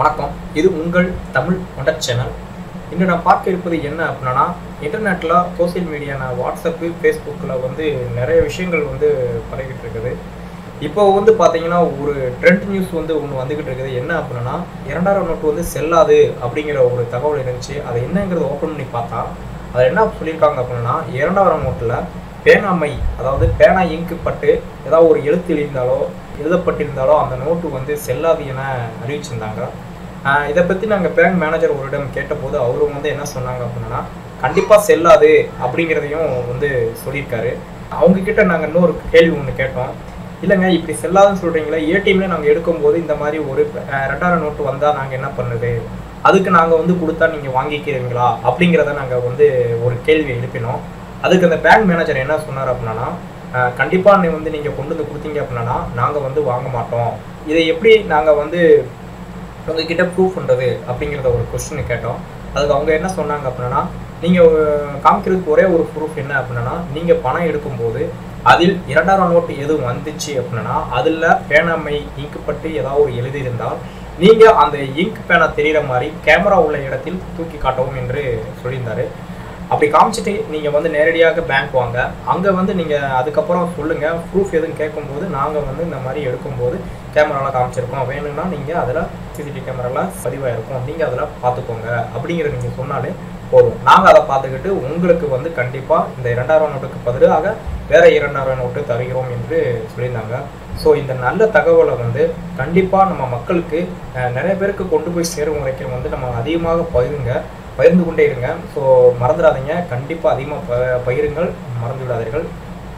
வணக்கம். இது உங்கள் தமிழ் ஒண்டர் சேனல். இன்று நான் பார்க்க இருப்பது என்ன அப்படின்னா இன்டர்நெட்டில் சோசியல் மீடியான வாட்ஸ்அப்பு ஃபேஸ்புக்கில் வந்து நிறைய விஷயங்கள் வந்து பரவிட்டு இருக்குது. இப்போ வந்து பார்த்தீங்கன்னா ஒரு ட்ரெண்ட் நியூஸ் வந்து ஒன்று வந்துக்கிட்டு இருக்குது. என்ன அப்படின்னா இரண்டாயிரம் நோட்டு வந்து செல்லாது அப்படிங்கிற ஒரு தகவல் இருந்துச்சு. அதை என்னங்கிறத ஓப்பன் பண்ணி பார்த்தா அதை என்ன சொல்லியிருக்காங்க அப்படின்னா இரண்டாயிரம் நோட்டில் பேனாமை அதாவது பேனா இங்கு பட்டு ஏதாவது ஒரு எழுத்து எழுந்தாலோ எழுதப்பட்டிருந்தாலோ அந்த நோட்டு வந்து செல்லாது என அறிவிச்சிருந்தாங்க. இதை பற்றி நாங்கள் பேங்க் மேனேஜர் ஒருடம் கேட்டபோது அவரும் வந்து என்ன சொன்னாங்க அப்படின்னா கண்டிப்பாக செல்லாது அப்படிங்கிறதையும் வந்து சொல்லியிருக்காரு. அவங்க கிட்ட நாங்கள் இன்னொரு கேள்வி ஒன்று கேட்டோம். இல்லைங்க இப்படி செல்லாதுன்னு சொல்கிறீங்களா ஏடிஎம்ல நாங்கள் எடுக்கும்போது இந்த மாதிரி ஒரு ரெண்டாயிரம் நோட்டு வந்தால் நாங்கள் என்ன பண்ணுறது? அதுக்கு நாங்கள் வந்து கொடுத்தா நீங்கள் வாங்கிக்கிறீங்களா? அப்படிங்கிறத நாங்கள் வந்து ஒரு கேள்வி எழுப்பினோம். அதுக்கு அந்த பேங்க் மேனேஜர் என்ன சொன்னார் அப்படின்னா கண்டிப்பாக கண்டிப்பா நீ வந்து நீங்கள் கொண்டு வந்து கொடுத்தீங்க அப்படின்னா நாங்கள் வந்து வாங்க மாட்டோம். இதை எப்படி நாங்கள் வந்து உங்ககிட்ட ப்ரூஃப் பண்ணுறது அப்படிங்கிறத ஒரு கொஸ்டின் கேட்டோம். அதுக்கு அவங்க என்ன சொன்னாங்க அப்படின்னா நீங்கள் காமிக்கிறதுக்கு ஒரே ஒரு ப்ரூஃப் என்ன அப்படின்னா நீங்கள் பணம் எடுக்கும்போது அதில் இரண்டாயிரம் நோட்டு எதுவும் வந்துச்சு அப்படின்னா அதில் பேனாமை இங்கு ஏதாவது ஒரு எழுதியிருந்தால் நீங்கள் அந்த இங்க் பேனா தெரிகிற மாதிரி கேமரா உள்ள இடத்தில் தூக்கி காட்டவும் என்று சொல்லியிருந்தாரு. அப்படி காமிச்சிட்டு நீங்கள் வந்து நேரடியாக பேங்க் வாங்க. அங்கே வந்து நீங்கள் அதுக்கப்புறம் சொல்லுங்கள் ப்ரூஃப் எதுவும் கேட்கும்போது நாங்கள் வந்து இந்த மாதிரி எடுக்கும்போது கேமராலாம் காமிச்சிருக்கோம். வேணும்னா நீங்கள் அதில் சிசிடிவி கேமராலாம் பதிவாக இருக்கும் நீங்கள் அதில் பார்த்துக்கோங்க அப்படிங்கிற நீங்கள் சொன்னாலே போதும். நாங்கள் அதை பார்த்துக்கிட்டு உங்களுக்கு வந்து கண்டிப்பாக இந்த இரண்டாயிரம் நோட்டுக்கு பதிலாக வேறு இரண்டாயிரம் நோட்டு தருகிறோம் என்று சொல்லியிருந்தாங்க. ஸோ இந்த நல்ல தகவலை வந்து கண்டிப்பாக நம்ம மக்களுக்கு நிறைய பேருக்கு கொண்டு போய் சேரும் வரைக்கும் வந்து நம்ம அதிகமாக பகிருங்க. பகிர்ந்து கொண்டே இருங்க. ஸோ மறந்துடாதீங்க. கண்டிப்பாக அதிகமாக ப பகிருங்கள். மறந்து விடாதீர்கள்.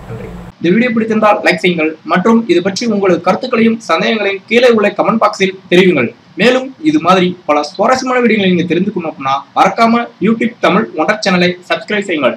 நன்றி. இந்த வீடியோ பிடித்திருந்தால் லைக் செய்யுங்கள். மற்றும் இது பற்றி உங்களது கருத்துக்களையும் சந்தேகங்களையும் கீழே உள்ள கமெண்ட் பாக்ஸில் தெரிவிங்கள் மேலும் இது மாதிரி பல சுவாரஸ்யமான வீடியோகளை நீங்கள் தெரிந்து கொள்ளணும் அப்படின்னா மறக்காம யூடியூப் தமிழ் ஒண்டர் சேனலை சப்ஸ்கிரைப் செய்யுங்கள்.